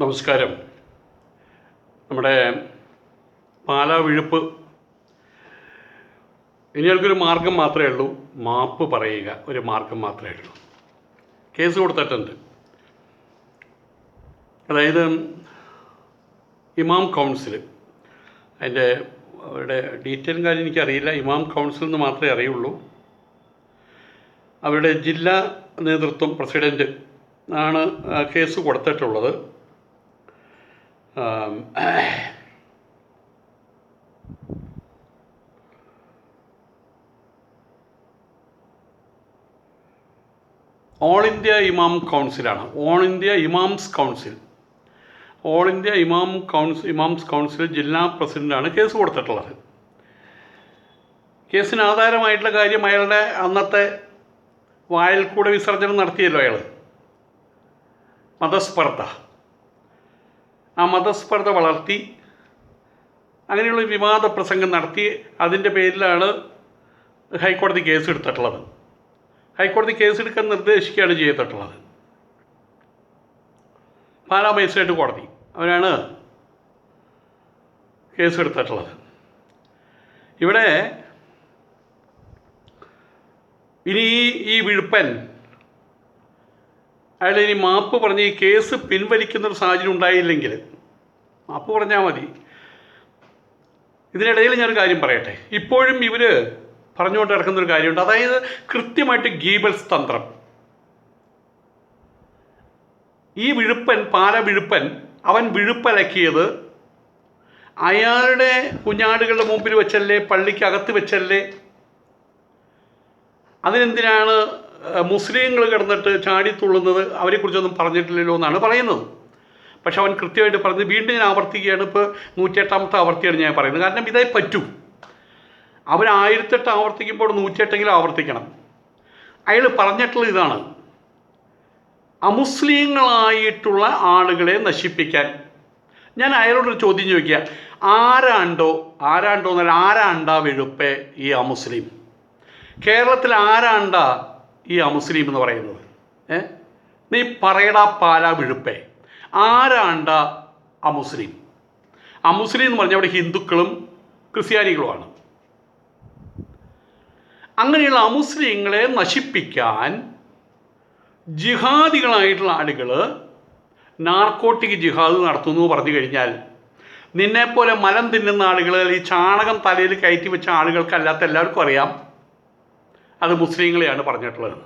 നമസ്കാരം. നമ്മുടെ പാലാ വിഴുപ്പ്. ഇനി ഞങ്ങൾക്കൊരു മാർഗം മാത്രമേ ഉള്ളൂ. മാപ്പ് പറയുക. ഒരു മാർഗം മാത്രമേ ഉള്ളൂ. കേസ് കൊടുത്തിട്ടുണ്ട്. അതായത് ഇമാം കൗൺസിൽ അതിന്റെ അവരുടെ ഡീറ്റെയിലും കാര്യം എനിക്കറിയില്ല. ഇമാം കൗൺസിൽ എന്ന് മാത്രമേ അറിയുള്ളൂ. അവരുടെ ജില്ലാ നേതൃത്വം പ്രസിഡന്റ് ആണ് കേസ് കൊടുത്തിട്ടുള്ളത്. All India imam കൗൺസിലാണ് all India imams council all India imam council imams council ജില്ലാ പ്രസിഡന്റാണ് കേസ് കൊടുത്തിട്ടുള്ളത്. കേസിന് ആധാരമായിട്ടുള്ള കാര്യം അയാളുടെ അന്നത്തെ വായിൽ കൂടെ വിസർജനം നടത്തിയല്ലോ അയാൾ മതസ്പർദ്ധ. ആ മതസ്പർദ്ധ വളർത്തി അങ്ങനെയുള്ള വിവാദ പ്രസംഗം നടത്തി അതിന്റെ പേരിലാണ് ഹൈക്കോടതി കേസ് എടുത്തിട്ടുള്ളത് ഹൈക്കോടതി കേസ് എടുക്കാൻ നിർദ്ദേശിക്കുകയാണ് ചെയ്തിട്ടുള്ളത്. പാലാ മജിസ്ട്രേറ്റ് കോടതി അവരാണ് കേസ് എടുത്തിട്ടുള്ളത് ഇവിടെ ഇനി ഈ വിഴുപ്പൻ അയാൾ ഇനി മാപ്പ് പറഞ്ഞ് ഈ കേസ് പിൻവലിക്കുന്ന ഒരു സാഹചര്യം ഉണ്ടായില്ലെങ്കിൽ മാപ്പ് പറഞ്ഞാൽ മതി. ഇതിനിടയിൽ ഞാനൊരു കാര്യം പറയട്ടെ. ഇപ്പോഴും ഇവർ പറഞ്ഞുകൊണ്ട് നടക്കുന്ന ഒരു കാര്യമുണ്ട്. അതായത് കൃത്യമായിട്ട് ഗീബൽസ് തന്ത്രം. ഈ വിഴുപ്പൻ പാല വിഴുപ്പൻ അവൻ വിഴുപ്പലക്കിയത് അയാളുടെ കുഞ്ഞാടുകളുടെ മുമ്പിൽ വെച്ചല്ലേ പള്ളിക്കകത്ത് വെച്ചല്ലേ? അതിനെന്തിനാണ് മുസ്ലിങ്ങൾ കിടന്നിട്ട് ചാടിത്തുള്ളുന്നത് അവരെക്കുറിച്ചൊന്നും പറഞ്ഞിട്ടില്ലല്ലോ എന്നാണ് പറയുന്നത്. പക്ഷെ അവൻ കൃത്യമായിട്ട് പറഞ്ഞ് വീണ്ടും ഞാൻ ആവർത്തിക്കുകയാണ്. ഇപ്പോൾ നൂറ്റിയെട്ടാമത്തെ ആവർത്തിയാണ് ഞാൻ പറയുന്നത്. കാരണം ഇതേ പറ്റൂ. അവർ ആയിരത്തെട്ട് ആവർത്തിക്കുമ്പോൾ നൂറ്റിയെട്ടെങ്കിലും ആവർത്തിക്കണം. അയാൾ പറഞ്ഞിട്ടുള്ള ഇതാണ്. അമുസ്ലിങ്ങളായിട്ടുള്ള ആളുകളെ നശിപ്പിക്കാൻ ഞാൻ അയാളോടൊരു ചോദ്യം ചോദിക്കുക. ആരാണ്ടോ ആരാണ്ടോ എന്നാൽ ആരാണ്ടാ വെഴുപ്പേ ഈ അമുസ്ലിം? കേരളത്തിൽ ആരാണ്ടാ ഈ അമുസ്ലിം എന്ന് പറയുന്നത്. ഏ? നീ പറയടാ പാലാ വിഴുപ്പേ. ആരാണ്ട അമുസ്ലിം? അമുസ്ലിം എന്ന് പറഞ്ഞാൽ അവിടെ ഹിന്ദുക്കളും ക്രിസ്ത്യാനികളുമാണ്. അങ്ങനെയുള്ള അമുസ്ലിങ്ങളെ നശിപ്പിക്കാൻ ജിഹാദികളായിട്ടുള്ള ആളുകൾ നാർക്കോട്ടിക് ജിഹാദ് നടത്തുന്നു പറഞ്ഞു കഴിഞ്ഞാൽ നിന്നെപ്പോലെ മലം തിന്നുന്ന ആളുകൾ ഈ ചാണകം തലയിൽ കയറ്റി വെച്ച ആളുകൾക്കല്ലാത്ത എല്ലാവർക്കും അറിയാം. അത് മുസ്ലിങ്ങളെയാണ് പറഞ്ഞിട്ടുള്ളത്.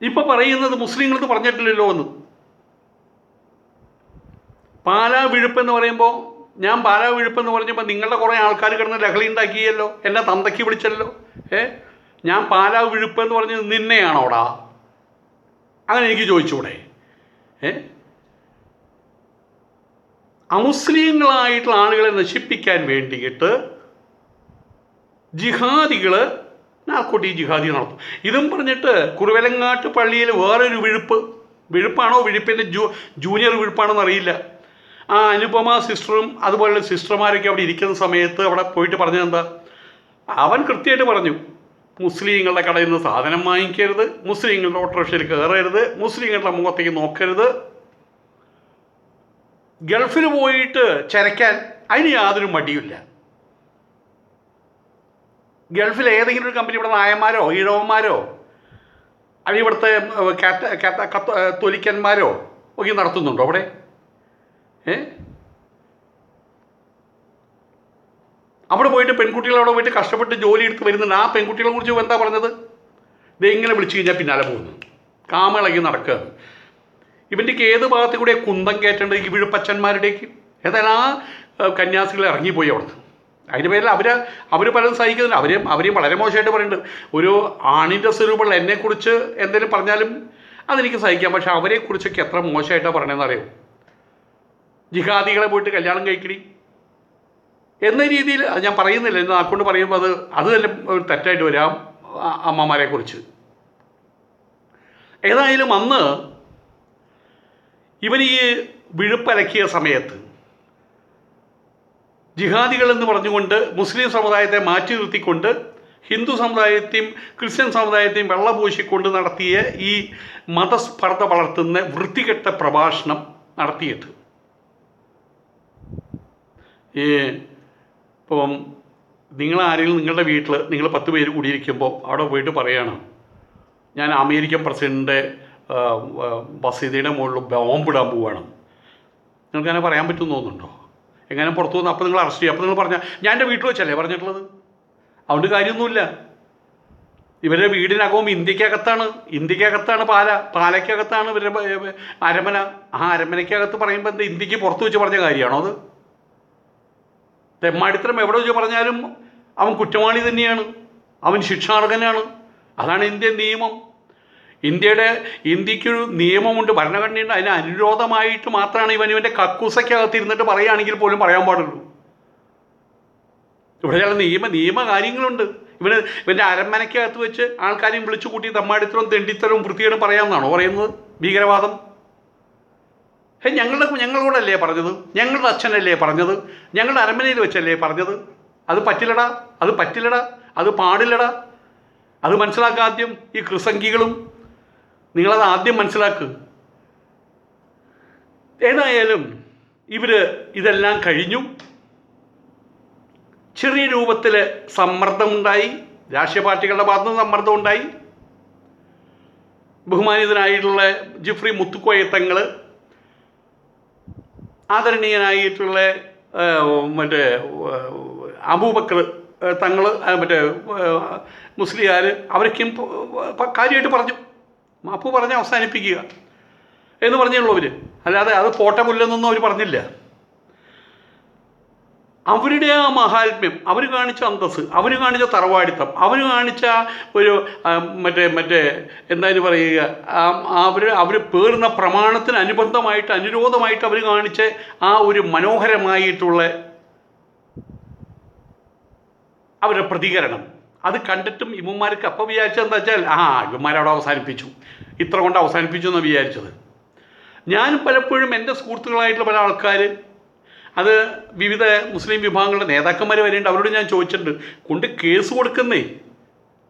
ഇപ്പൊ പറയുന്നത് മുസ്ലിങ്ങൾക്ക് പറഞ്ഞിട്ടില്ലല്ലോ എന്ന്. പാലാ വിഴുപ്പ് എന്ന് പറയുമ്പോൾ ഞാൻ പാലാ വിഴുപ്പ് എന്ന് പറഞ്ഞപ്പോൾ നിങ്ങളുടെ കുറേ ആൾക്കാർ കിടന്ന് ലഹളി ഉണ്ടാക്കിയല്ലോ എന്നെ തന്തയ്ക്ക് വിളിച്ചല്ലോ ഏ? ഞാൻ പാലാ വിഴുപ്പ് എന്ന് പറഞ്ഞത് നിന്നെയാണോടാ? അങ്ങനെ എനിക്ക് ചോദിച്ചൂടെ ഏ? അമുസ്ലിങ്ങളായിട്ടുള്ള ആളുകളെ നശിപ്പിക്കാൻ വേണ്ടിയിട്ട് ജിഹാദികൾ നാർക്കോട്ടി ജിഹാദി നടത്തും. ഇതും പറഞ്ഞിട്ട് കുറുവലങ്ങാട്ട് പള്ളിയിൽ വേറൊരു വിഴുപ്പ് വിഴുപ്പാണോ വിഴുപ്പിന്റെ ജൂ ജൂനിയർ വിഴുപ്പാണോ അറിയില്ല. ആ അനുപമ സിസ്റ്ററും അതുപോലുള്ള സിസ്റ്റർമാരൊക്കെ അവിടെ ഇരിക്കുന്ന സമയത്ത് അവിടെ പോയിട്ട് പറഞ്ഞത് എന്താ? അവൻ കൃത്യമായിട്ട് പറഞ്ഞു മുസ്ലിങ്ങളുടെ കടയിൽ നിന്ന് സാധനം വാങ്ങിക്കരുത് മുസ്ലിങ്ങളുടെ ഓട്ടോറിക്ഷയിൽ കയറരുത് മുസ്ലിങ്ങളുടെ മുഖത്തേക്ക് നോക്കരുത്. ഗൾഫിൽ പോയിട്ട് ചരക്കാൻ അതിന് യാതൊരു മടിയില്ല ഗൾഫിൽ ഏതെങ്കിലും ഒരു കമ്പനി ഇവിടെ നായന്മാരോ ഈഴവന്മാരോ അല്ലെങ്കിൽ ഇവിടുത്തെ തൊലിക്കന്മാരോ ഒക്കെ നടത്തുന്നുണ്ടോ അവിടെ? ഏ? അവിടെ പോയിട്ട് പെൺകുട്ടികൾ അവിടെ പോയിട്ട് കഷ്ടപ്പെട്ട് ജോലി എടുത്ത് വരുന്നുണ്ട്. ആ പെൺകുട്ടികളെ കുറിച്ച് എന്താ പറഞ്ഞത്? ഇത് ഇങ്ങനെ വിളിച്ചു കഴിഞ്ഞാൽ പിന്നാലെ പോകുന്നു കാമിളകി നടക്കുക ഇവന്റെ ഏത് ഭാഗത്ത് കൂടെ കുന്തം കയറ്റേണ്ടത് ഈ വിഴുപ്പച്ചന്മാരുടേക്ക് ഏതായാലും ആ കന്യാസികളെ ഇറങ്ങിപ്പോയി അവിടുന്ന്. അതിന്റെ പേരിൽ അവർ അവർ പലരും സഹിക്കുന്നില്ല അവരെയും അവരെയും വളരെ മോശമായിട്ട് പറയുന്നുണ്ട്. ഒരു ആണിന്റെ സ്വരൂപമുള്ള എന്നെക്കുറിച്ച് എന്തെങ്കിലും പറഞ്ഞാലും അതെനിക്ക് സഹിക്കാം. പക്ഷെ അവരെക്കുറിച്ചൊക്കെ എത്ര മോശമായിട്ടാണ് പറയണമെന്ന് അറിയോ? ജിഹാദികളെ പോയിട്ട് കല്യാണം കഴിക്കണി എന്ന രീതിയിൽ ഞാൻ പറയുന്നില്ല. എന്ന് നാക്കൊണ്ട് പറയുമ്പോൾ അത് അത് തന്നെ ഒരു തെറ്റായിട്ട് വരാം അമ്മമാരെ കുറിച്ച്. ഏതായാലും അന്ന് ഇവൻ ഈ വിഴുപ്പലക്കിയ സമയത്ത് ജിഹാദികൾ എന്ന് പറഞ്ഞുകൊണ്ട് മുസ്ലിം സമുദായത്തെ മാറ്റി നിർത്തിക്കൊണ്ട് ഹിന്ദു സമുദായത്തെയും ക്രിസ്ത്യൻ സമുദായത്തെയും വെള്ളപൂശിക്കൊണ്ട് നടത്തിയ ഈ മതസ്പർദ്ധ വളർത്തുന്ന വൃത്തികെട്ട പ്രഭാഷണം നടത്തിയത്. ഈ ഇപ്പം നിങ്ങൾ ആരെങ്കിലും നിങ്ങളുടെ വീട്ടിൽ നിങ്ങൾ പത്ത് പേര് കൂടിയിരിക്കുമ്പോൾ അവിടെ പോയിട്ട് പറയണം ഞാൻ അമേരിക്കൻ പ്രസിഡന്റെ വസതിയുടെ മുകളിൽ ബോംബിടാൻ പോവുകയാണ് നിങ്ങൾക്കങ്ങനെ പറയാൻ പറ്റുമെന്ന് തോന്നുന്നുണ്ടോ? എങ്ങനെ പുറത്തു വന്ന് അപ്പോൾ നിങ്ങൾ അറസ്റ്റ് ചെയ്യും. അപ്പോൾ നിങ്ങൾ പറഞ്ഞാൽ ഞാൻ എന്റെ വീട്ടിൽ വെച്ചല്ലേ? പറഞ്ഞിട്ടുള്ളത്. അതുകൊണ്ട് കാര്യമൊന്നുമില്ല. ഇവരുടെ വീടിനകവും ഇന്ത്യക്കകത്താണ്. ഇന്ത്യക്കകത്താണ് പാല. പാലയ്ക്കകത്താണ് ഇവരുടെ അരമന. ആ അരമനയ്ക്കകത്ത് പറയുമ്പോൾ എന്താ ഇന്ത്യയ്ക്ക് പുറത്ത് വെച്ച് പറഞ്ഞ കാര്യമാണോ അത്? തെമ്മാടിത്തരം എവിടെ വെച്ച് പറഞ്ഞാലും അവൻ കുറ്റവാളി തന്നെയാണ്. അവൻ ശിക്ഷാർഹനാണ്. അതാണ് ഇന്ത്യൻ നിയമം. ഇന്ത്യയുടെ ഇന്ത്യക്കൊരു നിയമമുണ്ട് ഭരണഘടനയുണ്ട് അതിന് അനുരോധമായിട്ട് മാത്രമാണ് ഇവൻ ഇവന്റെ കക്കൂസയ്ക്കകത്ത് ഇരുന്നിട്ട് പറയുകയാണെങ്കിൽ പോലും പറയാൻ പാടുള്ളൂ. ഇവിടെ ചില നിയമ നിയമ കാര്യങ്ങളുണ്ട് ഇവന് ഇവന്റെ അരമനയ്ക്കകത്ത് വെച്ച് ആൾക്കാരെയും വിളിച്ചു കൂട്ടി തമ്മാടിത്തരവും തെണ്ടിത്തരവും വൃത്തികേടും പറയാമെന്നാണോ പറയുന്നത് ഭീകരവാദം? ഏ ഞങ്ങളുടെ ഞങ്ങളോടല്ലേ പറഞ്ഞത്? ഞങ്ങളുടെ അച്ഛനല്ലേ പറഞ്ഞത്? ഞങ്ങളുടെ അരമനയിൽ വെച്ചല്ലേ പറഞ്ഞത്? അത് പറ്റില്ലടാ അത് പറ്റില്ലടാ അത് പാടില്ലടാ. അത് മനസ്സിലാക്കാദ്യം ഈ കൃസംഗികളും നിങ്ങളത് ആദ്യം മനസ്സിലാക്കുക ഏതായാലും ഇവർ ഇതെല്ലാം കഴിഞ്ഞു. ചെറിയ രൂപത്തിൽ സമ്മർദ്ദമുണ്ടായി. രാഷ്ട്രീയ പാർട്ടികളുടെ ഭാഗത്തു നിന്ന് സമ്മർദ്ദമുണ്ടായി. ബഹുമാനിതനായിട്ടുള്ള ജിഫ്രി മുത്തുക്കോയത്തങ്ങൾ ആദരണീയനായിട്ടുള്ള മറ്റേ അബൂബക്കർ തങ്ങൾ മറ്റേ മുസ്ലിയാർ അവരൊക്കെയും കാര്യമായിട്ട് പറഞ്ഞു. മാപ്പ് പറഞ്ഞ് അവസാനിപ്പിക്കുക എന്ന് പറഞ്ഞുള്ളൂ അവർ അല്ലാതെ അത് പോട്ടെ പുല്ലെന്നൊന്നും അവർ പറഞ്ഞില്ല. അവരുടെ ആ മഹാത്മ്യം അവർ കാണിച്ച അന്തസ് അവർ കാണിച്ച തറവാടിത്തം അവർ കാണിച്ച ഒരു മറ്റേ മറ്റേ എന്തായാലും പറയുക അവർ അവർ പേറുന്ന പ്രമാണത്തിന് അനുബന്ധമായിട്ട് അനുരോധമായിട്ട് അവർ കാണിച്ച ആ ഒരു മനോഹരമായിട്ടുള്ള അവരുടെ പ്രതികരണം. അത് കണ്ടിട്ടും ഇമ്മമാർക്ക് അപ്പം വിചാരിച്ചത് എന്താ വെച്ചാൽ ആ ഇവന്മാരവിടെ അവസാനിപ്പിച്ചു. ഇത്ര കൊണ്ട് അവസാനിപ്പിച്ചു എന്ന് വിചാരിച്ചത്. ഞാനും പലപ്പോഴും എന്റെ സുഹൃത്തുക്കളായിട്ടുള്ള പല ആൾക്കാർ അത് വിവിധ മുസ്ലിം വിഭാഗങ്ങളുടെ നേതാക്കന്മാർ വരെയുണ്ട്. അവരോട് ഞാൻ ചോദിച്ചിട്ടുണ്ട് കൊണ്ട് കേസ് കൊടുക്കുന്നേ?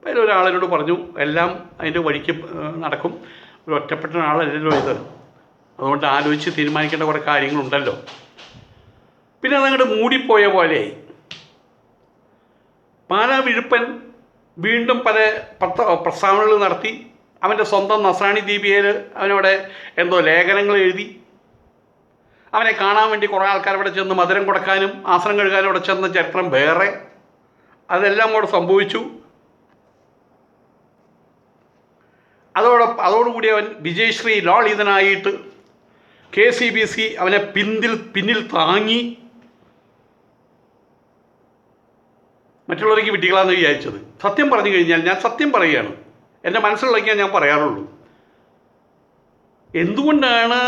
പല ഒരാളെന്നോട് പറഞ്ഞു എല്ലാം അതിന്റെ വഴിക്ക് നടക്കും. ഒരു ഒറ്റപ്പെട്ട ആളല്ലല്ലോ ഇത്. അതുകൊണ്ട് ആലോചിച്ച് തീരുമാനിക്കേണ്ട കുറേ കാര്യങ്ങളുണ്ടല്ലോ. പിന്നെ അതങ്ങോട്ട് മൂടിപ്പോയ പോലെയായി പാലാ വിഴുപ്പൻ വീണ്ടും പല പത്ര പ്രസ്താവനകൾ നടത്തി. അവന്റെ സ്വന്തം നസ്രാണി ദീപികയിൽ അവനവിടെ എന്തോ ലേഖനങ്ങൾ എഴുതി. അവനെ കാണാൻ വേണ്ടി കുറേ ആൾക്കാർ അവിടെ ചെന്ന് മധുരം കൊടുക്കാനും ആസനം കഴുകാനും അവിടെ ചെന്ന ചരിത്രം വേറെ. അതെല്ലാം കൂടെ സംഭവിച്ചു. അതോടെ അതോടുകൂടി അവൻ വിജയശ്രീ ലോളിതനായിട്ട് കെ സി ബി സി അവനെ പിന്നിൽ പിന്നിൽ താങ്ങി. മറ്റുള്ളവർക്ക് വിട്ടികളാന്ന് വിചാരിച്ചത്. സത്യം പറഞ്ഞു കഴിഞ്ഞാൽ ഞാൻ സത്യം പറയുകയാണ്. എന്റെ മനസ്സിലുള്ളതൊക്കെ ഞാൻ പറയാറുള്ളൂ. എന്തുകൊണ്ടാണ്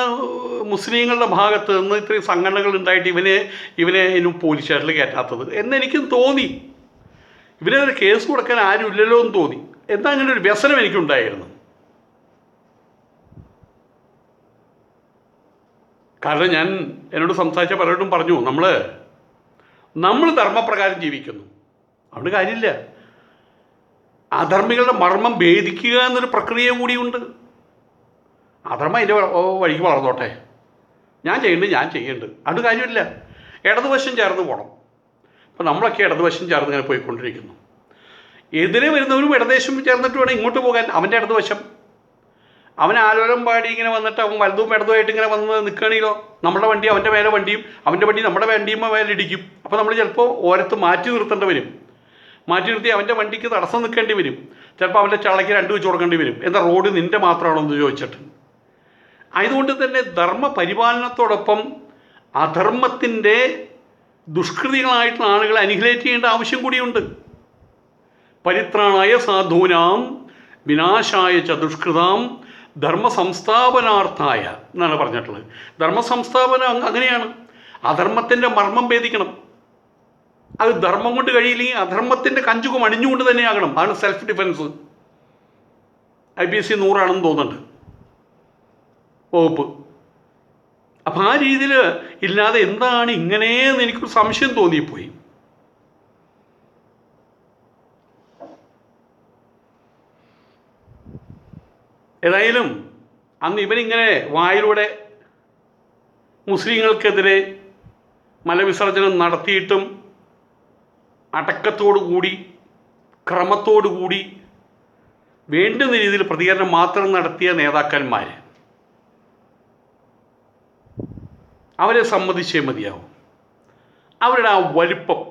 മുസ്ലിങ്ങളുടെ ഭാഗത്ത് നിന്ന് ഇത്രയും സംഘടനകൾ ഉണ്ടായിട്ട് ഇവനെ ഇവനെ ഇനി പോലീസ് സ്റ്റേഷനിൽ കയറ്റാത്തത്? എന്നെനിക്കും തോന്നി. ഇവനെ കേസ് കൊടുക്കാൻ ആരും ഇല്ലല്ലോ എന്ന് തോന്നി. എന്താ അങ്ങനെ ഒരു വ്യസനം എനിക്കുണ്ടായിരുന്നു. കാരണം ഞാൻ എന്നോട് സംസാരിച്ച പലരോടും പറഞ്ഞു നമ്മൾ നമ്മൾ ധർമ്മപ്രകാരം ജീവിക്കുന്നു. അതുകൊണ്ട് കാര്യമില്ല. അധർമ്മികളുടെ മർമ്മം ഭേദിക്കുക എന്നൊരു പ്രക്രിയ കൂടിയുണ്ട്. അധർമ്മം അതിന്റെ വഴിക്ക് വളർന്നോട്ടെ. ഞാൻ ചെയ്യുന്നുണ്ട് ഞാൻ ചെയ്യുന്നുണ്ട്. അതുകൊണ്ട് കാര്യമില്ല. ഇടതുവശം ചേർന്ന് പോകണം അപ്പോൾ നമ്മളൊക്കെ ഇടതുവശം ചേർന്ന് ഇങ്ങനെ പോയിക്കൊണ്ടിരിക്കുന്നു. എതിരെ വരുന്നവരും ഇടതുവശം ചേർന്നിട്ട് വേണം ഇങ്ങോട്ട് പോകാൻ. അവന്റെ ഇടതുവശം. അവൻ ആലോലം പാടി ഇങ്ങനെ വന്നിട്ട് അവൻ വലതും ഇടതുമായിട്ട് ഇങ്ങനെ വന്ന് നിൽക്കുകയാണെങ്കിലോ? നമ്മുടെ വണ്ടി അവന്റെ മേലെ വണ്ടിയും അവന്റെ വണ്ടി നമ്മുടെ വണ്ടിയും മേലെ ഇടിക്കും. അപ്പോൾ നമ്മൾ ചിലപ്പോൾ ഓരത്ത് മാറ്റി നിർത്തേണ്ടി വരും. മാറ്റി നിർത്തി അവന്റെ വണ്ടിക്ക് തടസ്സം നിൽക്കേണ്ടി വരും. ചിലപ്പോൾ അവന്റെ ചളയ്ക്ക് രണ്ട് വെച്ച് കൊടുക്കേണ്ടി വരും. എന്താ റോഡ് നിന്റെ മാത്രമാണോ എന്ന് ചോദിച്ചിട്ട്. അതുകൊണ്ട് തന്നെ ധർമ്മ പരിപാലനത്തോടൊപ്പം അധർമ്മത്തിന്റെ ദുഷ്കൃതികളായിട്ടുള്ള ആളുകളെ അനിഹിലേറ്റ് ചെയ്യേണ്ട ആവശ്യം കൂടിയുണ്ട്. പരിത്രാണായ സാധൂനാം വിനാശായ ച ദുഷ്കൃതാം ധർമ്മ സംസ്ഥാപനാർത്ഥായ എന്നാണ് പറഞ്ഞിട്ടുള്ളത്. ധർമ്മ സംസ്ഥാപനം അങ്ങ- അങ്ങനെയാണ്. അധർമ്മത്തിന്റെ മർമ്മം ഭേദിക്കണം. അത് ധർമ്മം കൊണ്ട് കഴിയില്ലെങ്കിൽ അധർമ്മത്തിന്റെ കഞ്ചുകം അണിഞ്ഞുകൊണ്ട് തന്നെയാകണം. അതാണ് self defence I P C C നൂറാണെന്ന് തോന്നുന്നുണ്ട്. വകുപ്പ്. അപ്പം ആ രീതിയിൽ ഇല്ലാതെ എന്താണ് ഇങ്ങനെയെന്ന് എനിക്കൊരു സംശയം തോന്നിപ്പോയി. ഏതായാലും അന്ന് ഇവനിങ്ങനെ വായിലൂടെ മുസ്ലിങ്ങൾക്കെതിരെ മലവിസർജനം നടത്തിയിട്ടും അടക്കത്തോടു കൂടി ക്രമത്തോടു കൂടി വേണ്ടുന്ന രീതിയിൽ പ്രതികരണം മാത്രം നടത്തിയ നേതാക്കന്മാർ അവരെ സമ്മതിച്ചേ മതിയാവും. അവരുടെ ആ വലിപ്പം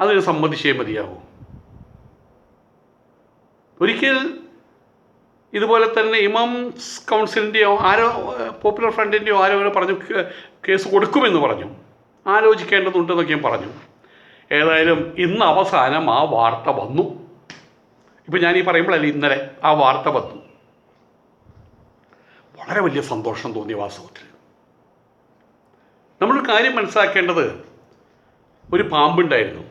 അതിന് സമ്മതിച്ചേ മതിയാവും. ഒരിക്കൽ ഇതുപോലെ തന്നെ ഇമാം കൗൺസിലിന്റെയോ ആരോ പോപ്പുലർ ഫ്രണ്ടിന്റെയോ ആരോ പറഞ്ഞു "കേ- കേസ് കൊടുക്കുമെന്ന് പറഞ്ഞു. ആലോചിക്കേണ്ടതുണ്ടെന്നൊക്കെ ഞാൻ പറഞ്ഞു. ഏതായാലും ഇന്ന് അവസാനം ആ വാർത്ത വന്നു. ഇപ്പം ഞാൻ ഈ പറയുമ്പോഴല്ല ഇന്നലെ ആ വാർത്ത വന്നു. വളരെ വലിയ സന്തോഷം തോന്നി വാസ്തവത്തിൽ. നമ്മളൊരു കാര്യം മനസ്സിലാക്കേണ്ടത് ഒരു പാമ്പുണ്ടായിരുന്നു.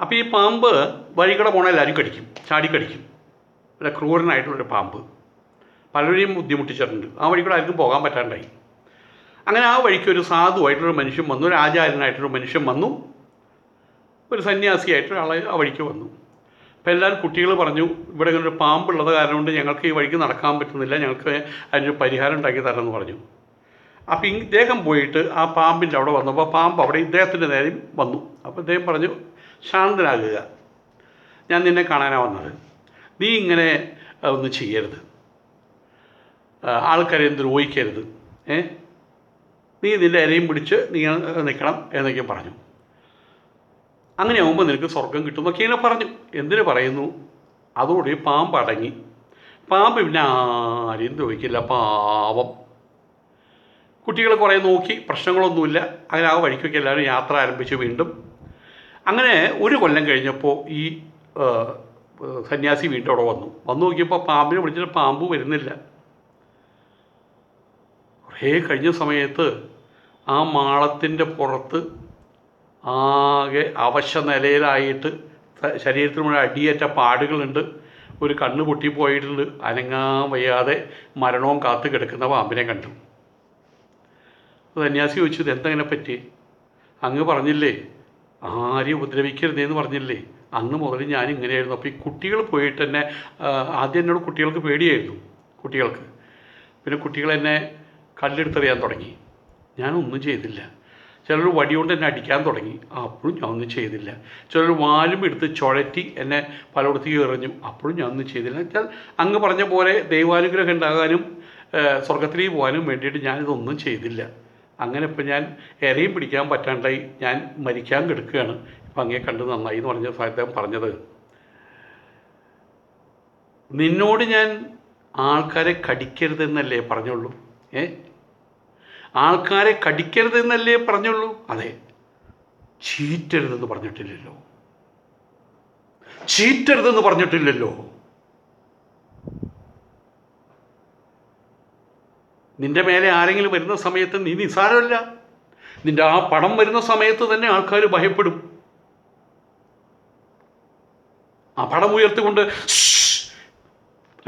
അപ്പോൾ ഈ പാമ്പ് വഴികട പോണ എല്ലാവരും കടിക്കും ചാടിക്കടിക്കും ഒരു ക്രൂരനായിട്ടുള്ളൊരു പാമ്പ്. പലരെയും ബുദ്ധിമുട്ടിച്ചിട്ടുണ്ട്. ആ വഴികൂടെ ആർക്കും പോകാൻ പറ്റാണ്ടായി. അങ്ങനെ ആ വഴിക്ക് ഒരു സാധുവായിട്ടൊരു മനുഷ്യൻ വന്നു ഒരു ആചാര്യനായിട്ടൊരു മനുഷ്യൻ വന്നു. ഒരു സന്യാസിയായിട്ട് ഒരാളെ ആ വഴിക്ക് വന്നു. അപ്പോൾ എല്ലാവരും കുട്ടികൾ പറഞ്ഞു ഇവിടെ ഇങ്ങനെ ഒരു പാമ്പുള്ളത് കാരണം കൊണ്ട് ഞങ്ങൾക്ക് ഈ വഴിക്ക് നടക്കാൻ പറ്റുന്നില്ല ഞങ്ങൾക്ക് അതിനൊരു പരിഹാരം ഉണ്ടാക്കി തരണമെന്ന് പറഞ്ഞു. അപ്പോൾ ഇദ്ദേഹം പോയിട്ട് ആ പാമ്പിന്റെ അവിടെ വന്നപ്പോൾ പാമ്പ് അവിടെ ഇദ്ദേഹത്തിന്റെ നേരെയും വന്നു. അപ്പോൾ ഇദ്ദേഹം പറഞ്ഞു ശാന്തനാകുക. ഞാൻ നിന്നെ കാണാനാണ് വന്നത്. നീ ഇങ്ങനെ ഒന്ന് ചെയ്യരുത്. ആൾക്കാരെ ദ്രോഹിക്കരുത് ഏ നീ നിന്റെ ഇരയും പിടിച്ച് നീ നിൽക്കണം എന്നൊക്കെ പറഞ്ഞു. അങ്ങനെ ആകുമ്പോൾ നിനക്ക് സ്വർഗം കിട്ടും എന്നൊക്കെ ഇങ്ങനെ പറഞ്ഞു. എന്തിനു പറയുന്നു? അതോടെ പാമ്പ് അടങ്ങി. പാമ്പ് പിന്നെ ആരെയും ദ്രോഹിക്കില്ല പാവം. കുട്ടികൾ കുറേ നോക്കി പ്രശ്നങ്ങളൊന്നുമില്ല. അങ്ങനെ ആ വഴിക്കൊക്കെ എല്ലാവരും യാത്ര ആരംഭിച്ചു വീണ്ടും. അങ്ങനെ ഒരു കൊല്ലം കഴിഞ്ഞപ്പോൾ ഈ സന്യാസി വീണ്ടും അവിടെ വന്നു. വന്നു നോക്കിയപ്പോൾ പാമ്പിനെ വിളിച്ചിട്ട് പാമ്പ് വരുന്നില്ല. കുറേ കഴിഞ്ഞ സമയത്ത് ആ മാളത്തിന്റെ പുറത്ത് ആകെ അവശ നിലയിലായിട്ട് ശരീരത്തിന് മുഴുവൻ അടിയേറ്റ പാടുകളുണ്ട്. ഒരു കണ്ണ് പൊട്ടിപ്പോയിട്ടുണ്ട് അനങ്ങാൻ വയ്യാതെ മരണവും കാത്തു കിടക്കുന്ന പാമ്പിനെ കണ്ടു. സന്യാസി ചോദിച്ചു ഇത് എന്തെങ്ങനെ പറ്റി അങ്ങ് പറഞ്ഞില്ലേ ആരെയും ഉപദ്രവിക്കരുതേന്ന് പറഞ്ഞില്ലേ. അന്ന് മുതൽ ഞാൻ ഇങ്ങനെയായിരുന്നു. അപ്പോൾ ഈ കുട്ടികൾ പോയിട്ട് തന്നെ ആദ്യം എന്നോട് കുട്ടികൾക്ക് പേടിയായിരുന്നു കുട്ടികൾക്ക്. പിന്നെ കുട്ടികൾ എന്നെ കല്ലെടുത്തെറിയാൻ തുടങ്ങി. ഞാനൊന്നും ചെയ്തില്ല. ചിലർ വടികൊണ്ട് എന്നെ അടിക്കാൻ തുടങ്ങി. അപ്പോഴും ഞാൻ ഒന്നും ചെയ്തില്ല. ചിലർ വാലും എടുത്ത് ചുഴറ്റി എന്നെ പലയിടത്തേക്ക് എറിഞ്ഞു. അപ്പോഴും ഞാൻ ഒന്നും ചെയ്തില്ല. വെച്ചാൽ അങ്ങ് പറഞ്ഞ പോലെ ദൈവാനുഗ്രഹം ഉണ്ടാകാനും സ്വർഗത്തിലേക്ക് പോകാനും വേണ്ടിയിട്ട് ഞാനിതൊന്നും ചെയ്തില്ല. അങ്ങനെ ഇപ്പം ഞാൻ ഇരയും പിടിക്കാൻ പറ്റാണ്ടായി ഞാൻ മരിക്കാൻ കിടക്കുകയാണ്. ഇപ്പം അങ്ങേ കണ്ട് നന്നായി എന്ന് പറഞ്ഞ അദ്ദേഹം പറഞ്ഞത്. നിന്നോട് ഞാൻ ആൾക്കാരെ കടിക്കരുതെന്നല്ലേ പറഞ്ഞുള്ളൂ? ഏ? ആൾക്കാരെ കടിക്കരുത് എന്നല്ലേ പറഞ്ഞുള്ളൂ? അതെ. ചീറ്റരുതെന്ന് പറഞ്ഞിട്ടില്ലല്ലോ. ചീറ്റരുതെന്ന് പറഞ്ഞിട്ടില്ലല്ലോ. നിന്റെ മേലെ ആരെങ്കിലും വരുന്ന സമയത്ത് നീ നിസാരമല്ല നിന്റെ ആ പടം വരുന്ന സമയത്ത് തന്നെ ആൾക്കാർ ഭയപ്പെടും. ആ പടം ഉയർത്തിക്കൊണ്ട്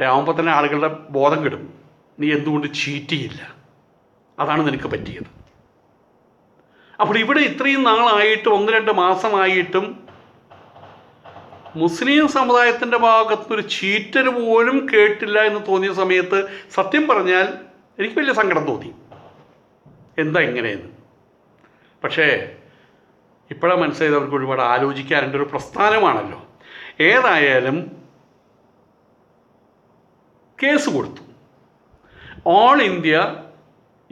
ആവുമ്പോൾ തന്നെ ആളുകളുടെ ബോധം കിടും. നീ എന്തുകൊണ്ട് ചീറ്റിയില്ല? അതാണ് നിനക്ക് പറ്റിയത്. അപ്പോൾ ഇവിടെ ഇത്രയും നാളായിട്ടും ഒന്ന് രണ്ട് മാസമായിട്ടും മുസ്ലിം സമുദായത്തിന്റെ ഭാഗത്തൊരു ചീറ്റൽ പോലും കേട്ടില്ല എന്ന് തോന്നിയ സമയത്ത് സത്യം പറഞ്ഞാൽ എനിക്ക് വലിയ സങ്കടം തോന്നി. എന്താ ഇങ്ങനെയെന്ന്? പക്ഷേ ഇപ്പോഴാണ് മനസ്സിലായത് അവർക്ക് ഒരുപാട് ആലോചിക്കാനുണ്ട് ഒരു പ്രസ്ഥാനമാണല്ലോ. ഏതായാലും കേസ് കൊടുത്തു. ഓൾ ഇന്ത്യ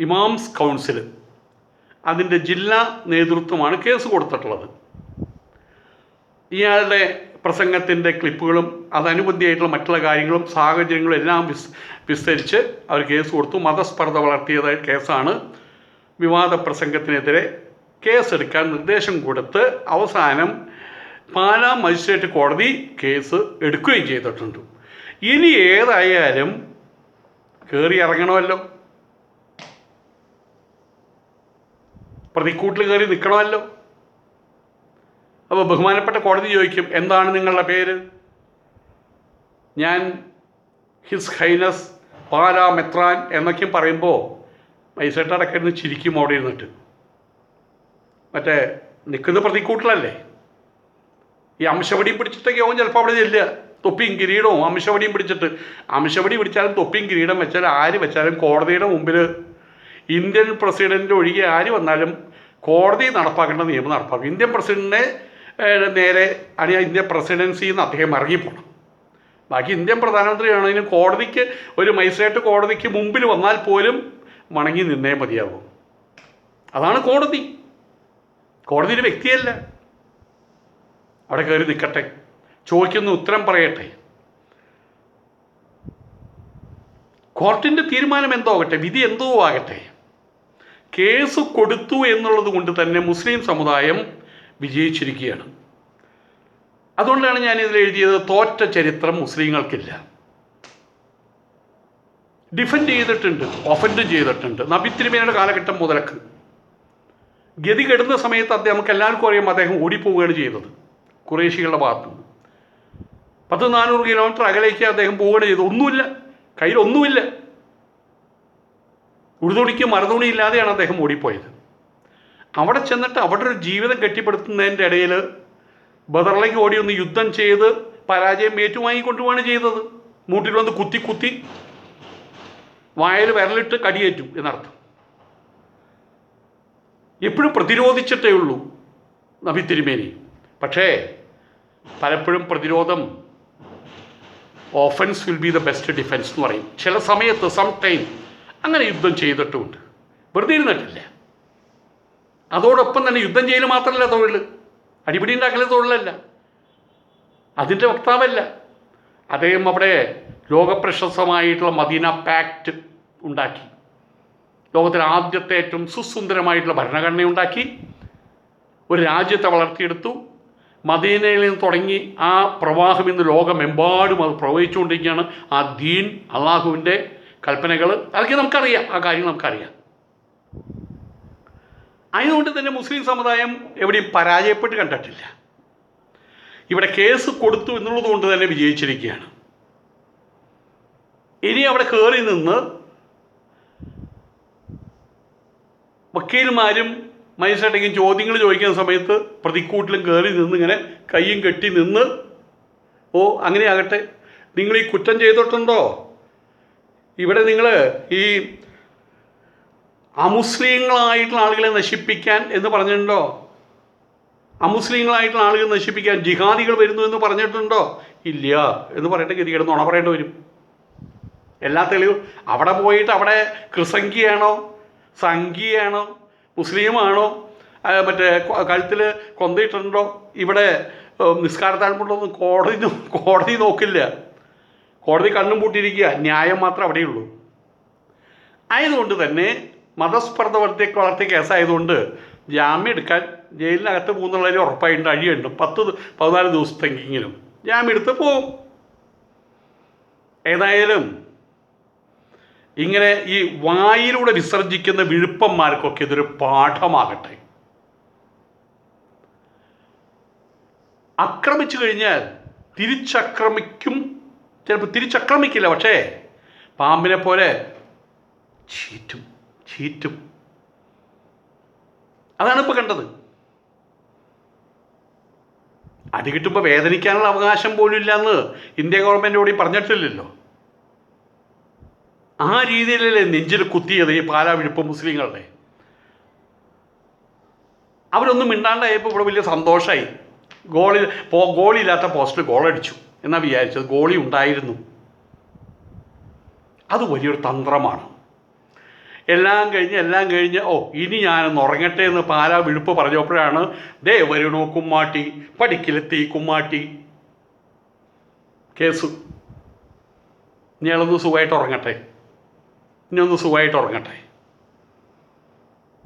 ഇമാംസ് കൗൺസിൽ അതിന്റെ ജില്ലാ നേതൃത്വമാണ് കേസ് കൊടുത്തിട്ടുള്ളത്. ഇയാളുടെ പ്രസംഗത്തിന്റെ ക്ലിപ്പുകളും അതനുബന്ധിയായിട്ടുള്ള മറ്റുള്ള കാര്യങ്ങളും സാഹചര്യങ്ങളും എല്ലാം വിസ് വിസ്തരിച്ച് അവർ കേസ് കൊടുത്തു. മതസ്പർദ്ധ വളർത്തിയതായ കേസാണ്. വിവാദ പ്രസംഗത്തിനെതിരെ കേസെടുക്കാൻ നിർദ്ദേശം കൊടുത്ത് അവസാനം പാലാ മജിസ്ട്രേറ്റ് കോടതി കേസ് എടുക്കുകയും ചെയ്തിട്ടുണ്ട്. ഇനി ഏതായാലും കയറി ഇറങ്ങണമല്ലോ. പ്രതിക്കൂട്ടിൽ കയറി നിൽക്കണമല്ലോ. അപ്പോൾ ബഹുമാനപ്പെട്ട കോടതി ചോദിക്കും എന്താണ് നിങ്ങളുടെ പേര്? ഞാൻ ഹിസ് ഹൈനസ് പാലാ മെത്രാൻ എന്നൊക്കെ പറയുമ്പോൾ മൈസേട്ട് അടക്കിരുന്ന് ചിരിക്കും അവിടെ ഇരുന്നിട്ട്. മറ്റേ നിൽക്കുന്ന പ്രതിക്കൂട്ടിലല്ലേ? ഈ അംശവടിയും പിടിച്ചിട്ടൊക്കെ അവൻ ചിലപ്പോൾ അവിടെ ചെല്ലുക. തൊപ്പിയും കിരീടവും അംശവടിയും പിടിച്ചിട്ട്. അംശവടി പിടിച്ചാലും തൊപ്പിയും കിരീടം വെച്ചാലും ആര് വെച്ചാലും കോടതിയുടെ മുമ്പിൽ ഇന്ത്യൻ പ്രസിഡന്റ് ഒഴികെ ആര് വന്നാലും കോടതി നടപ്പാക്കേണ്ട നിയമം നടപ്പാക്കും. ഇന്ത്യൻ പ്രസിഡന്റിനെ നേരെ അണിയ ഇന്ത്യൻ പ്രസിഡൻസിയിൽ നിന്ന് അദ്ദേഹം ഇറങ്ങിപ്പോണം. ബാക്കി ഇന്ത്യൻ പ്രധാനമന്ത്രിയാണെങ്കിലും കോടതിക്ക് ഒരു മജിസ്ട്രേറ്റ് കോടതിക്ക് മുമ്പിൽ വന്നാൽ പോലും മണങ്ങി നിന്നേ മതിയാകും അതാണ് കോടതി. കോടതി ഒരു വ്യക്തിയല്ല. അവിടെ കയറി നിൽക്കട്ടെ. ചോദിക്കുന്ന ഉത്തരം പറയട്ടെ. കോർട്ടിന്റെ തീരുമാനം എന്തോ ആകട്ടെ വിധി എന്തോ ആകട്ടെ. കേസ് കൊടുത്തു എന്നുള്ളത് കൊണ്ട് തന്നെ മുസ്ലിം സമുദായം വിജയിച്ചിരിക്കുകയാണ്. അതുകൊണ്ടാണ് ഞാൻ ഇതിൽ എഴുതിയത് തോറ്റ ചരിത്രം മുസ്ലിങ്ങൾക്കില്ല. ഡിഫെൻഡ് ചെയ്തിട്ടുണ്ട് ഒഫൻഡും ചെയ്തിട്ടുണ്ട്. നബി തിരുമേനയുടെ കാലഘട്ടം മുതലക്ക്. ഗതി കെടുന്ന സമയത്ത് അദ്ദേഹം നമുക്ക് എല്ലാവർക്കും അറിയാം അദ്ദേഹം ഓടിപ്പോവുകയാണ് ചെയ്തത് കുറേശികളുടെ ഭാഗത്തു നിന്ന് പത്ത് നാനൂറ് കിലോമീറ്റർ അകലേക്ക് അദ്ദേഹം പോവുകയാണ് ചെയ്തത്. ഒന്നുമില്ല കയ്യിൽ ഒന്നുമില്ല ഉടുതുണിക്ക് മറുതുണി ഇല്ലാതെയാണ് അദ്ദേഹം ഓടിപ്പോയത്. അവിടെ ചെന്നിട്ട് അവിടെ ഒരു ജീവിതം കെട്ടിപ്പടുത്തുന്നതിന്റെ ഇടയിൽ ബദറിലേക്ക് ഓടി ഒന്ന് യുദ്ധം ചെയ്ത് പരാജയം ഏറ്റുവാങ്ങിക്കൊണ്ടുപോവാണ് ചെയ്തത്. മൂട്ടിൽ വന്ന് കുത്തി കുത്തി വായൽ വിരലിട്ട് കടിയേറ്റു എന്നർത്ഥം. എപ്പോഴും പ്രതിരോധിച്ചിട്ടേ ഉള്ളൂ നബി തിരുമേനി. പക്ഷേ പലപ്പോഴും പ്രതിരോധം offence will be the best defence എന്ന് പറയും. ചില സമയത്ത് സം ടൈം അങ്ങനെ യുദ്ധം ചെയ്തിട്ടുമുണ്ട് വെറുതെ ഇരുന്നിട്ടില്ല. അതോടൊപ്പം തന്നെ യുദ്ധം ചെയ്യൽ മാത്രമല്ല തൊഴിൽ അടിപിടി ഉണ്ടാക്കൽ തൊഴിലല്ല. അതിന്റെ വക്താവല്ല. അദ്ദേഹം അവിടെ ലോകപ്രശസ്തമായിട്ടുള്ള മദീന പാക്റ്റ് ഉണ്ടാക്കി. ലോകത്തിലെ ആദ്യത്തെ ഏറ്റവും സുസുന്ദരമായിട്ടുള്ള ഭരണഘടന ഉണ്ടാക്കി. ഒരു രാജ്യത്തെ വളർത്തിയെടുത്തു. മദീനയിൽ നിന്ന് തുടങ്ങി ആ പ്രവാഹം ഇന്ന് ലോകമെമ്പാടും അത് പ്രവഹിച്ചുകൊണ്ടിരിക്കുകയാണ്. ആ ദീൻ അള്ളാഹുവിന്റെ കൽപ്പനകൾ അതൊക്കെ നമുക്കറിയാം. ആ കാര്യങ്ങൾ നമുക്കറിയാം. അതുകൊണ്ട് തന്നെ മുസ്ലിം സമുദായം എവിടെയും പരാജയപ്പെട്ട് കണ്ടിട്ടില്ല. ഇവിടെ കേസ് കൊടുത്തു എന്നുള്ളത് കൊണ്ട് തന്നെ വിജയിച്ചിരിക്കുകയാണ്. ഇനി അവിടെ കയറി നിന്ന് വക്കീൽമാരും മജിസ്ട്രേറ്റേക്കും ചോദ്യങ്ങൾ ചോദിക്കുന്ന സമയത്ത് പ്രതിക്കൂട്ടിലും കയറി നിന്ന് ഇങ്ങനെ കൈയും കെട്ടി നിന്ന് ഓ അങ്ങനെ ആകട്ടെ നിങ്ങൾ ഈ കുറ്റം ചെയ്തിട്ടുണ്ടോ? ഇവിടെ നിങ്ങൾ ഈ അമുസ്ലിങ്ങളായിട്ടുള്ള ആളുകളെ നശിപ്പിക്കാൻ എന്ന് പറഞ്ഞിട്ടുണ്ടോ? അമുസ്ലിങ്ങളായിട്ടുള്ള ആളുകൾ നശിപ്പിക്കാൻ ജിഹാദികൾ വരുന്നു എന്ന് പറഞ്ഞിട്ടുണ്ടോ? ഇല്ല എന്ന് പറയട്ടെ ഗതികേട് നുണ പറയേണ്ടി വരും. എല്ലാ തെളിവും അവിടെ പോയിട്ട് അവിടെ ക്രിസംഖിയാണോ? സംഖ്യയാണോ മുസ്ലിമാണോ? മറ്റേ കഴുത്തിൽ കൊന്തിട്ടുണ്ടോ ഇവിടെ ഏഹ്, നിസ്കാരത്താൽമുണ്ടോന്നും കോടതി കോടതി നോക്കില്ല. കോടതി കണ്ണും പൂട്ടിയിരിക്കുക. ന്യായം മാത്രമേ അവിടെയുള്ളൂ. ആയതുകൊണ്ട് തന്നെ മതസ്പർദ്ധ വളർത്തിയ വളർത്തിയ കേസായതുകൊണ്ട് ജാമ്യം എടുക്കാൻ ജയിലിനകത്ത് പോകുന്നുള്ളതിൽ ഉറപ്പായിട്ട് അഴിയുണ്ട്. പത്ത് പതിനാല് ദിവസത്തെങ്കിലും ജാമ്യം എടുത്ത് പോവും. ഏതായാലും ഇങ്ങനെ ഈ വായിലൂടെ വിസർജിക്കുന്ന വിഴുപ്പന്മാർക്കൊക്കെ ഇതൊരു പാഠമാകട്ടെ. ആക്രമിച്ചു കഴിഞ്ഞാൽ തിരിച്ചക്രമിക്കും ചിലപ്പോൾ തിരിച്ചക്രമിക്കില്ല പക്ഷേ പാമ്പിനെ പോലെ ചീറ്റും ചീറ്റും. അതാണ് ഇപ്പോൾ കണ്ടത്. അടി കിട്ടുമ്പോൾ വേദനിക്കാനുള്ള അവകാശം പോലും ഇല്ലെന്ന് ഇന്ത്യ ഗവൺമെന്റോട് പറഞ്ഞിട്ടില്ലല്ലോ. ആ രീതിയിലല്ലേ നെഞ്ചിൽ കുത്തിയത് ഈ പാലാ വിഴുപ്പ് മുസ്ലിങ്ങളുടെ? അവരൊന്നും മിണ്ടാണ്ടായപ്പോൾ ഇവിടെ വലിയ സന്തോഷമായി ഗോളിൽ ഗോളില്ലാത്ത പോസ്റ്റിൽ ഗോളടിച്ചു. എന്നാ വിചാരിച്ചത്? ഗോളി ഉണ്ടായിരുന്നു. അത് വലിയൊരു തന്ത്രമാണ്. എല്ലാം കഴിഞ്ഞ് എല്ലാം കഴിഞ്ഞ് ഓ ഇനി ഞാനൊന്ന് ഉറങ്ങട്ടെ എന്ന് പാലാ വിഴുപ്പ് പറഞ്ഞപ്പോഴാണ് ദേ വരുണോ കുമ്മാട്ടി പഠിക്കലെത്തി കുമ്മാട്ടി. കേസ്. ഇനിയാളൊന്ന് സുഖമായിട്ട് ഉറങ്ങട്ടെ. ഇനി ഒന്ന് സുഖമായിട്ട് ഉറങ്ങട്ടെ.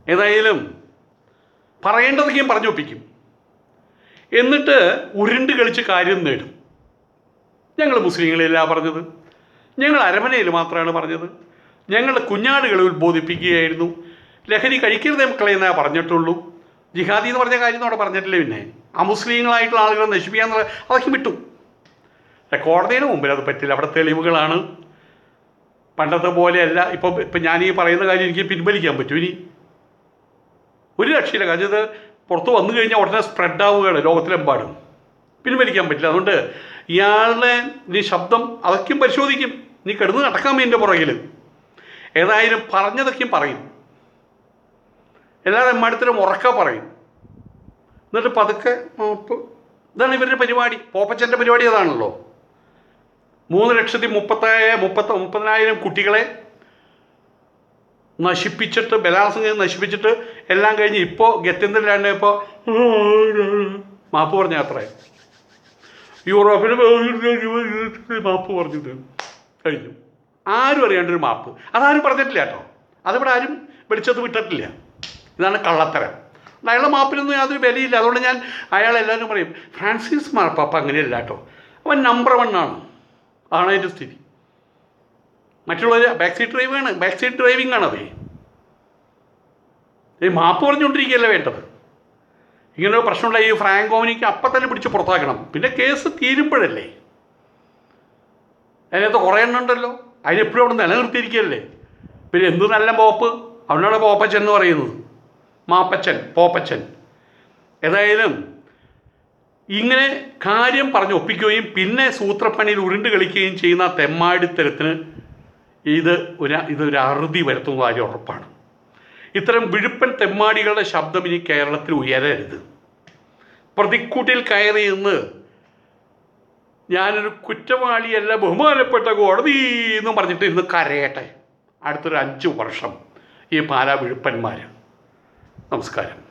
ഏതായാലും പറയേണ്ടതൊക്കെയും പറഞ്ഞു ഒപ്പിക്കും എന്നിട്ട് ഉരുണ്ട് കളിച്ച് കാര്യം നേടും. ഞങ്ങൾ മുസ്ലിങ്ങളില്ല പറഞ്ഞത്. ഞങ്ങൾ അരമനയിൽ മാത്രമാണ് പറഞ്ഞത്. ഞങ്ങൾ കുഞ്ഞാടുകളെ ഉത്ബോധിപ്പിക്കുകയായിരുന്നു. ലഹരി കഴിക്കരുത് മക്കളെ എന്നേ പറഞ്ഞിട്ടുള്ളൂ. ജിഹാദി എന്ന് പറഞ്ഞ കാര്യം അവിടെ പറഞ്ഞിട്ടില്ല പിന്നെ? ആ അമുസ്ലിങ്ങളായിട്ടുള്ള ആളുകളെ നശിപ്പിക്കാന്നുള്ള അതൊക്കെ വിട്ടു. പക്ഷേ കോടതിയുടെ മുമ്പിൽ അത് പറ്റില്ല. അവിടെ തെളിവുകളാണ്. പണ്ടത്തെ പോലെയല്ല. ഇപ്പം ഇപ്പം ഞാൻ ഈ പറയുന്ന കാര്യം എനിക്ക് പിൻവലിക്കാൻ പറ്റും ഇനി. ഒരു രക്ഷയില്ല. കാര്യം ഇത് പുറത്ത് വന്നു കഴിഞ്ഞാൽ ഉടനെ സ്പ്രെഡ് ആവുകയാണ് ലോകത്തിലെമ്പാടും. പിൻവലിക്കാൻ പറ്റില്ല. അതുകൊണ്ട് ഇയാളുടെ നീ ശബ്ദം അതൊക്കെയും പരിശോധിക്കും. നീ കിടന്ന് നടക്കാൻ എന്റെ പുറകിൽ ഏതായാലും പറഞ്ഞതൊക്കെയും പറയും. എല്ലാവരും അമ്മാടത്തിലും ഉറക്ക പറയും. എന്നിട്ട് പതുക്കെ ഇതാണ് ഇവരുടെ പരിപാടി. പോപ്പച്ചന്റെ പരിപാടി അതാണല്ലോ മൂന്ന് ലക്ഷത്തി മുപ്പത്തായ മുപ്പത്ത മുപ്പതിനായിരം കുട്ടികളെ നശിപ്പിച്ചിട്ട് ബലാത്സംഗം നശിപ്പിച്ചിട്ട് എല്ലാം കഴിഞ്ഞ് ഇപ്പോൾ ഗത്യന്തരിലാണ്ട് ഇപ്പോൾ മാപ്പ് പറഞ്ഞ അത്രേ. യൂറോപ്പിന് മാപ്പ് പറഞ്ഞിട്ട് കഴിഞ്ഞു. ആരും അറിയാണ്ടൊരു മാപ്പ്. അതാരും പറഞ്ഞിട്ടില്ല കേട്ടോ. അതിവിടെ ആരും വെളിച്ചത്ത് വിട്ടിട്ടില്ല. ഇതാണ് കള്ളത്തരം. അയാളുടെ മാപ്പിനൊന്നും യാതൊരു വിലയില്ല. അതുകൊണ്ട് ഞാൻ അയാൾ എല്ലാവരും പറയും ഫ്രാൻസിസ് മാർപ്പാപ്പ അങ്ങനെയല്ല കേട്ടോ. അവൻ നമ്പർ വൺ ആണ്. അതാണ് അതിന്റെ സ്ഥിതി. മറ്റുള്ളവർ ബാക്ക് സീറ്റ് ഡ്രൈവാണ് ബാക്ക് സീറ്റ് ഡ്രൈവിംഗ് ആണ് ഈ മാപ്പ് പറഞ്ഞുകൊണ്ടിരിക്കുകയല്ല വേണ്ടത്? ഇങ്ങനെ ഒരു പ്രശ്നമുള്ള ഈ ഫ്രാങ്കോമിനിക്ക് അപ്പം തന്നെ പിടിച്ച് പുറത്താക്കണം. പിന്നെ കേസ് തീരുമ്പോഴല്ലേ? അതിനകത്ത് കുറേ എണ്ണം ഉണ്ടല്ലോ. അതിനെപ്പോഴും അവിടെ നിലനിർത്തിയിരിക്കുകയല്ലേ? പിന്നെ എന്ത് നല്ല പോപ്പ്? അവനാണ് പോപ്പച്ചൻ എന്ന് പറയുന്നത്. മാപ്പച്ചൻ പോപ്പച്ചൻ. ഏതായാലും ഇങ്ങനെ കാര്യം പറഞ്ഞ് ഒപ്പിക്കുകയും പിന്നെ സൂത്രപ്പണിയിൽ ഉരുണ്ട് കളിക്കുകയും ചെയ്യുന്ന തെമ്മാടിത്തരത്തിന് ഇത് ഒരു ഇതൊരു അറുതി വരുത്തുന്ന കാര്യം ഉറപ്പാണ്. ഇത്തരം വിഴുപ്പൻ തെമ്മാടികളുടെ ശബ്ദം ഇനി കേരളത്തിൽ ഉയരരുത്. പ്രതിക്കൂട്ടിൽ കയറി നിന്ന് ഞാനൊരു കുറ്റവാളിയല്ല ബഹുമാനപ്പെട്ട കോടതി എന്ന് പറഞ്ഞിട്ട് ഇന്ന് കരയട്ടെ. അടുത്തൊരു അഞ്ച് വർഷം ഈ പാലാ വിഴുപ്പന്മാർ നമസ്കാരം.